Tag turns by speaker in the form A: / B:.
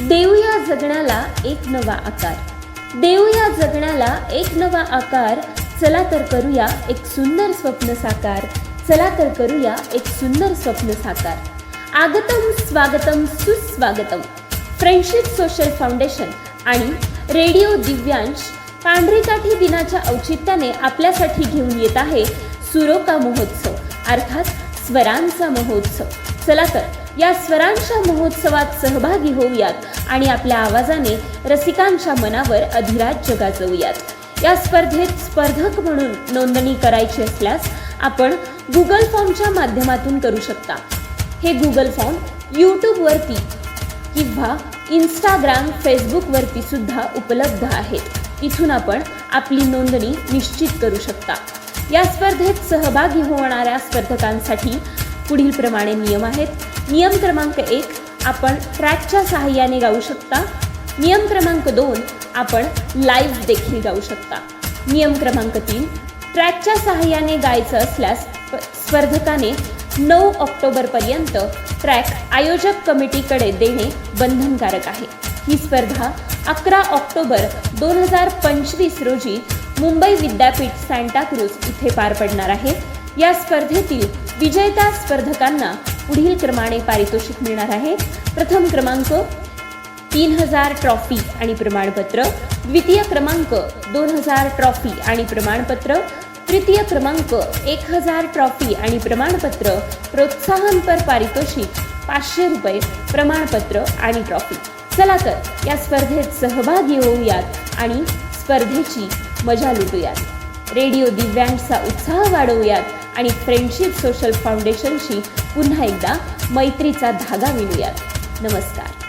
A: देऊया जगण्याला एक नवा आकार. देऊया जगण्याला एक नवा आकार. चला तर करूया एक सुंदर स्वप्न साकार. चला तर करूया एक सुंदर स्वप्न साकार. आगतम स्वागतम सुस्वागतम. फ्रेंडशिप सोशल फाउंडेशन आणि रेडिओ दिव्यांश पांढरीकाठी दिनाच्या औचित्याने आपल्यासाठी घेऊन येत आहे सुरोका महोत्सव अर्थात स्वरांचा महोत्सव. चला तर या स्वरांच्या महोत्सवात सहभागी होऊयात आणि आपल्या आवाजाने रसिकांच्या मनावर अधिराज्य गाजवूयात. या स्पर्धेत स्पर्धक म्हणून नोंदणी करायची असल्यास आपण गुगल फॉर्मच्या माध्यमातून करू शकता. हे गुगल फॉर्म यूट्यूबवरती किंवा इंस्टाग्राम फेसबुकवरती सुद्धा उपलब्ध आहेत. इथून आपण आपली नोंदणी निश्चित करू शकता. या स्पर्धेत सहभागी होणाऱ्या स्पर्धकांसाठी पुढील प्रमाणे नियम आहेत. नियम क्रमांक एक आपण ट्रॅकच्या सहाय्याने गाऊ शकता. नियम क्रमांक दोन आपण लाईव्ह देखील गाऊ शकता. नियम क्रमांक तीन ट्रॅकच्या सहाय्याने गायचं असल्यास स्पर्धकाने नऊ ऑक्टोबरपर्यंत ट्रॅक आयोजक कमिटीकडे देणे बंधनकारक आहे. ही स्पर्धा अकरा ऑक्टोबर दोन हजार पंचवीस रोजी मुंबई विद्यापीठ सँटाक्रूज इथे पार पडणार आहे. या स्पर्धेतील विजेत्या स्पर्धकांना पुढील क्रमाने पारितोषिक मिळणार आहे. प्रथम क्रमांक तीन हजार ट्रॉफी आणि प्रमाणपत्र द्वितीय क्रमांक दोन हजार ट्रॉफी आणि प्रमाणपत्र तृतीय क्रमांक एक हजार ट्रॉफी आणि प्रमाणपत्र प्रोत्साहनपर पारितोषिक पाचशे रुपये प्रमाणपत्र आणि ट्रॉफी. चला तर या स्पर्धेत सहभागी होऊयात आणि स्पर्धेची मजा लुटूयात. रेडिओ दिव्यांगचा उत्साह वाढवूयात. आणि फ्रेंडशिप सोशल फाउंडेशनशी पुन्हा एकदा मैत्रीचा धागा विणूयात. नमस्कार.